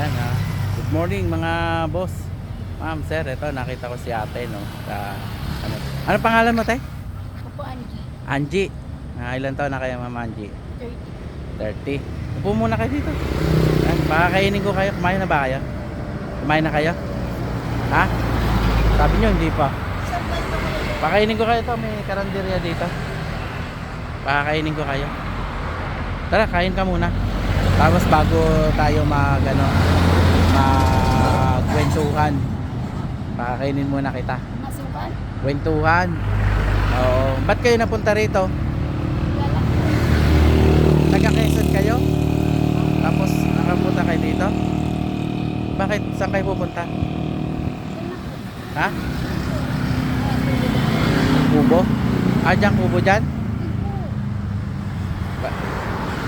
Ayan ha. Good morning mga boss. Ma'am, sir, ito nakita ko si ate no. Sa, ano, ano pangalan mo, te? Opo, Angie. Angie. Ah, ilan taon na kayo, Ma'am Angie? 30. 30. Upo muna kayo dito. Ayan, pakakainin ko kayo. Kumain na ba kayo? Kumain na kayo? Ha? Sabi nyo, hindi pa. Pakainin ko kayo to, may karanderya dito. Pakakainin ko kayo. Tara, kain ka muna. Tapos bago tayo mag ano, magkwentuhan. Pakakainin muna kita. Masukan? Kwentuhan. Oo. Ba't kayo napunta rito? Taga Quezon kayo? Tapos nakapunta kayo dito? Bakit? Saan kayo pupunta? Ha? Kubo? Ah, dyan kubo dyan?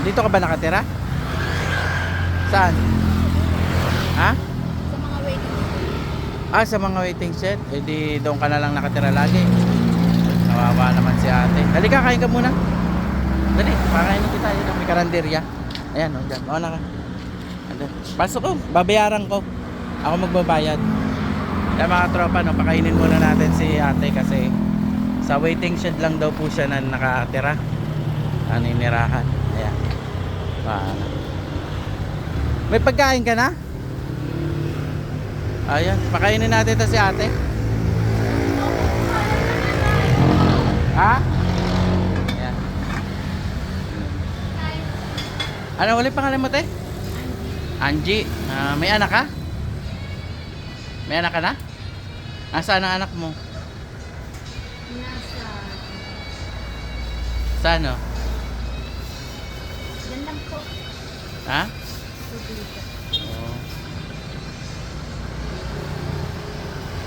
Dito ka ba nakatira? Saan? Ha? Sa mga waiting Ah, sa mga waiting shed. Eh di doon ka na lang nakatira lagi. Kawawa naman si ate. Halika, kain ka muna. Dali, pakainin kita. Yun, ang may karanderya. Ayan, oh, dyan. O, naka. Andun. Pasok ko, babayaran ko. Ako magbabayad. Kaya mga tropa, no, pakainin muna natin si ate kasi sa waiting shed lang daw po siya na nakatira. Naninirahan. Ayan. Paano. May pagkain ka na? Ayan, pakainin natin to si ate. Ha? Ayan. Ano ulit pangalan mo, te? Angie. Ah, may anak ka? May anak ka na? Nasaan ang anak mo? Nasa... Saan, no? Yan lang po. Ha? Sa dito. Oo.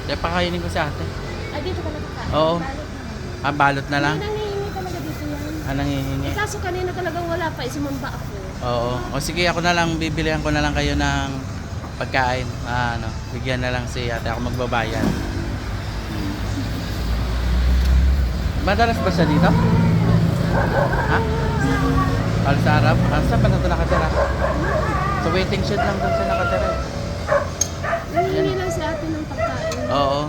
Kaya pakainin ko si ate. Ay, dito ka nakakain. Oo. Balot naman. Ah, balot na lang. Hindi nangihingi talaga dito yan. Ah, nangihingi. Eh, kaso kanina talagang wala pa. Isumamba ako. Oo. O sige, ako na lang, bibilihan ko na lang kayo ng pagkain. Ah, ano, bigyan na lang si ate ako magbabayad. Hmm. Madalas ba siya dito? Ha? Al sa Arab? Ah, saan ba na ito nakatira? Sa waiting shed lang doon siya nakatira. Nangihingi lang si ate ng pagkain. Oo.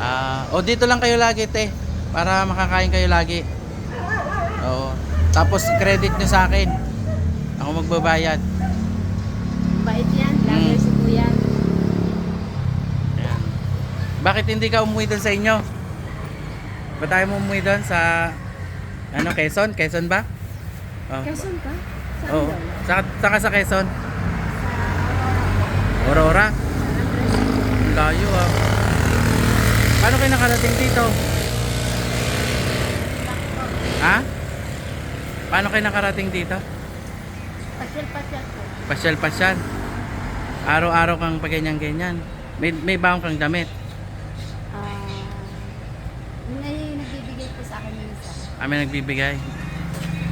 Ah, o dito lang kayo lagi, te. Para makakain kayo lagi. Oo. Tapos credit nyo sa akin. Ako magbabayad. Bait yan. Lagi Mm. si kuya. Ayan. Bakit hindi ka umuwi doon sa inyo? Ba tayo mo umuwi doon sa ano, Quezon? Quezon ba? Oh. Quezon ka? Saan Oo. daw? Saka, saka sa Quezon? Aurora? Layo ah. Paano kayo nakarating dito? Ha? Paano kayo nakarating dito? Pasyal-pasyal po. Pasyal-pasyal. Araw-araw kang paganyan-ganyan. May, may baong kang damit. Ah, may nagbibigay po sa akin minsan. Kami nagbibigay.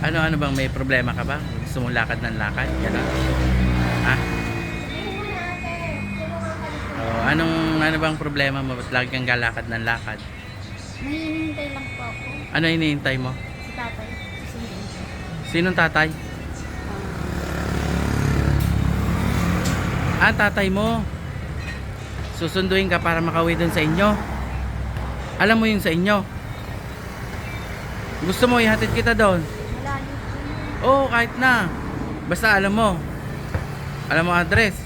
Ano, ano bang may problema ka ba? Gusto mong lakad ng lakad? Ganun. Ha? Oh, anong, ano bang problema mo? Ba't lagi kang galakad ng lakad? May hinihintay lang po ako. Ano iniintay mo? Si tatay. Sinong tatay? Ah, tatay mo. Susunduin ka para makauwi dun sa inyo. Alam mo yung sa inyo. Gusto mo ihatid kita doon? malayo po. Oo, kahit na. Basta alam mo. Alam mo address.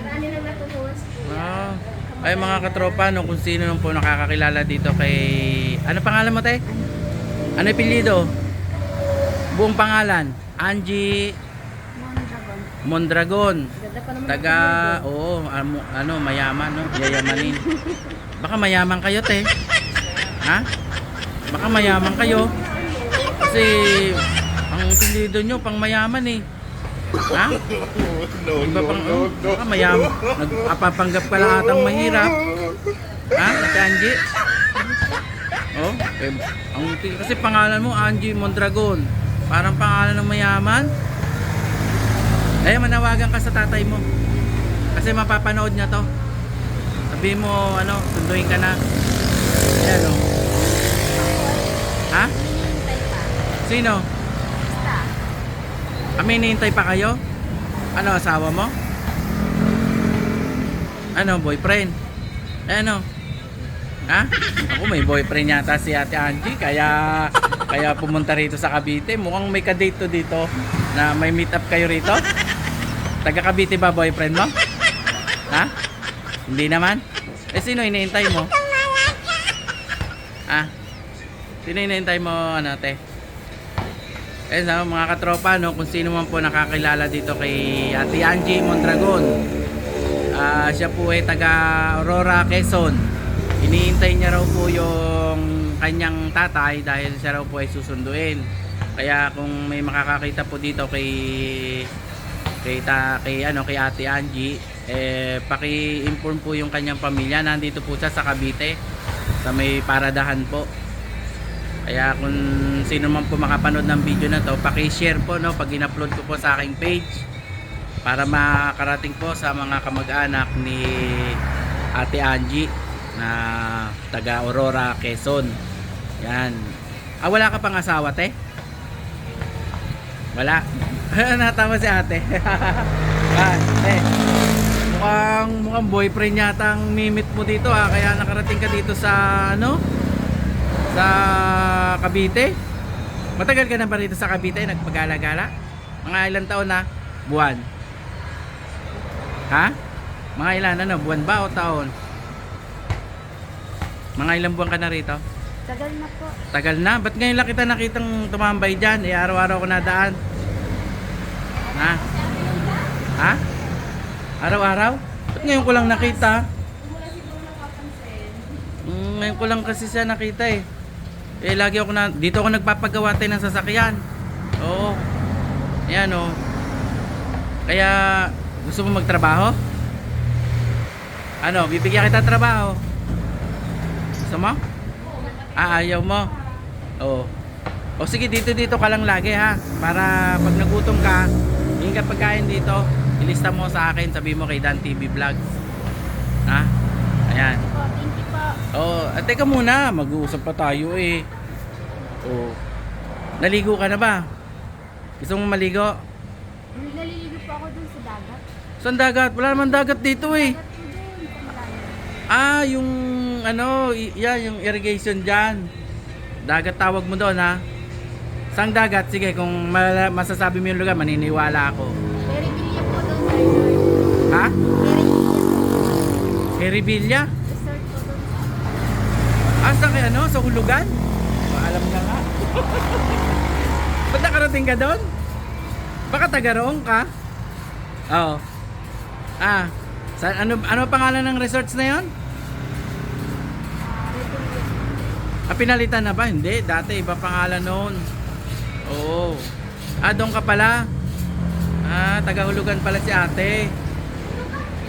Marami nang natulungan si kuya. Ah. Ay mga katropa, no, kung sino nung po nakakakilala dito kay... Ano pangalan mo, te? Ano apelyido? Buong pangalan? Angie Mondragon. Mondragon. Taga, oo, ano, ano, mayaman, no? Yayamanin. Baka mayaman kayo, te. Ha? Baka mayaman kayo. Kasi, ang apelyido nyo, pang mayaman eh. Ha? Iba pang, oh, baka mayaman. Nagpapanggap ka lang atang mahirap. Ha? Ate Angie? Oh, eh, ang, kasi pangalan mo, Angie Mondragon. Parang pangalan ng mayaman. Eh, manawagan ka sa tatay mo. Kasi mapapanood niya to. Sabi mo, ano, sunduin ka na. Ayan, oh. Ha? Sino? Kami hinihintay pa kayo? Ano, asawa mo? Ano, boyfriend? Eh, ano? Ha? Ako may boyfriend yata si Ate Angie kaya kaya pumunta rito sa Cavite. Mukhang may kadate to dito na may meet up kayo rito. Taga Cavite ba boyfriend mo? Ha? Hindi naman? Eh sino iniintay mo? Ha? Sino iniintay mo ano te? Eh sa mga katropa no, kung sino man po nakakilala dito kay Ate Angie Mondragon. Ah, siya po ay taga Aurora, Quezon. Iniintay niya raw po yung kanyang tatay dahil siya raw po ay susunduin. Kaya kung may makakakita po dito kay kay ta, kay ano kay Ate Angie, eh paki-inform po yung kanyang pamilya. Nandito po siya sa Cavite sa may paradahan po. Kaya kung sino man po makapanood ng video na to, paki-share po no pag in-upload ko po sa aking page para makarating po sa mga kamag-anak ni Ate Angie na taga Aurora, Quezon. Yan. Ah, wala ka pang asawa, te? Wala. Natawa si ate. ah. Mukhang, mukhang boyfriend yata ang mimit mo dito ah. Kaya nakarating ka dito sa ano? Sa Cavite. Matagal ka na ba rito sa Cavite? Nagpagala-gala? Mga ilang taon na? Buwan? Ha? Mga ilan ano? Buwan ba o taon? Mga ilang buwan ka na rito? Tagal na po. Tagal na. Ba't ngayon lang kita nakitang tumambay dyan? Eh, araw-araw ko nadaan. Ha? Ha? Araw-araw? Ba't ngayon ko lang nakita? Mm, ngayon ko lang kasi siya nakita eh. Eh, lagi ako na... Dito ako nagpapagawa tayo ng sasakyan. Oo. Yan oh. Kaya, gusto mo magtrabaho? Ano, bibigyan kita trabaho. Gusto mo? Ah, ayaw mo? Oo. O sige, dito dito ka lang lagi ha. Para pag nagutom ka, ka pagkain dito, ilista mo sa akin, sabi mo kay Dan TV Vlogs. Ha? Ayan. Po, thank you po. Oh, at teka muna, mag-uusap pa tayo eh. Oh. Naligo ka na ba? Gusto mo maligo? Naliligo po ako dun sa dagat. Saan dagat? Wala naman dagat dito eh. Dagat po dun, sa malayo. Ah, yung ano, yan, yung irrigation dyan. Dagat tawag mo doon ha. Saan dagat? Sige, kung masasabi mo yung lugar, maniniwala ako. Berryville po dun, sir. Ha? Berryville Heribilla? Saan kay ano? Sa hulugan? Oh, alam na nga. Ba't nakarating ka doon? Baka taga roon ka? Oo. Ah, sa, ano, ano pangalan ng resorts na yon? Ah, pinalitan na ba? Hindi, dati iba pangalan noon. Oo. Ah, doon ka pala. Ah, tagahulugan pala si ate.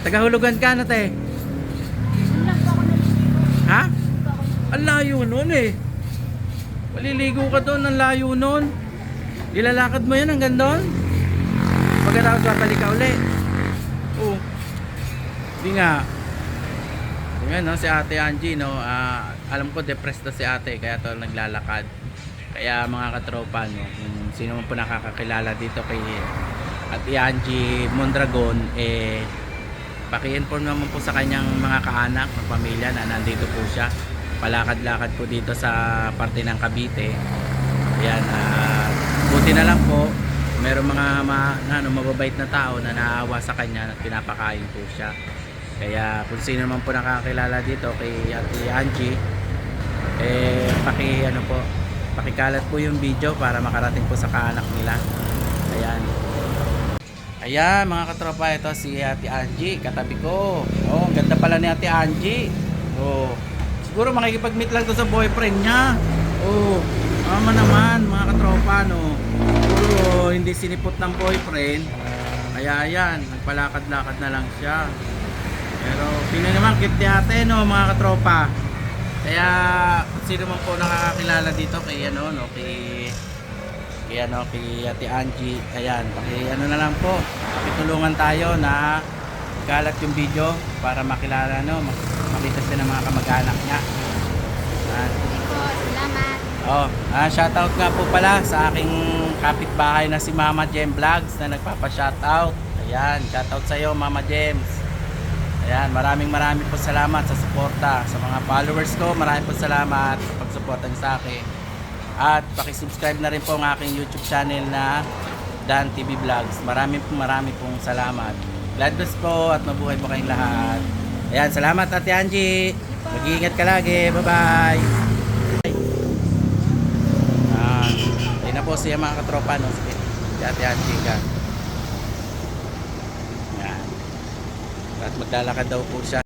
Tagahulugan ka na, te. Dun lang po ako naliligo. Ha? Dun po ako Ang layo nun eh. Maliligo ka doon, ang layo nun. Ilalakad mo yan hanggang doon. Pagkatapos babalik ka uli. Oo. Hindi nga. Yan no, si ate Angie no, ah, alam ko depressed na si ate kaya to naglalakad. Kaya mga katropa no, kung sino man po nakakakilala dito kay Ate Angie Mondragon eh paki-inform naman po sa kanyang mga kaanak ng pamilya na nandito po siya palakad-lakad po dito sa parte ng Cavite. Ayan ah, buti na lang po meron mga ma, ano, mababait na tao na naawa sa kanya at pinapakain po siya. Kaya kung sino man po nakakilala dito kay Ate Angie eh paki ano po pakikalat po yung video para makarating po sa kaanak nila. Ayan. Ayan mga katropa, ito si Ate Angie, katabi ko. Oh, ganda pala ni Ate Angie. Oh, siguro makikipag-meet lang to sa boyfriend niya. Oh, ama naman mga katropa no. Siguro hindi sinipot ng boyfriend. Kaya ayan, nagpalakad-lakad na lang siya. Pero pino naman cute ate no mga katropa. Kaya sino man po nakakakilala dito kay ano no, kay kay ano kay Ate Angie ayan paki ano na lang po pakitulungan tayo na kalat yung video para makilala no mak- makita siya ng mga kamag-anak niya po, salamat. oh ah, shoutout nga po pala sa aking kapitbahay na si Mama Jem Vlogs na nagpapa-shoutout ayan shoutout sa iyo Mama Jems Ayan, maraming maraming po salamat sa suporta. Sa mga followers ko, maraming po salamat sa pagsuporta sa akin. At pakisubscribe na rin po ang aking YouTube channel na Dan TV Vlogs. Maraming po maraming pong salamat. God bless po at mabuhay po kayong lahat. Ayan, salamat Ate Angie. Mag-iingat ka lagi. Bye-bye. Ah, ayun na po siya mga katropa. No? Si si Ate Angie ka. Yan. At maglalakad daw po siya.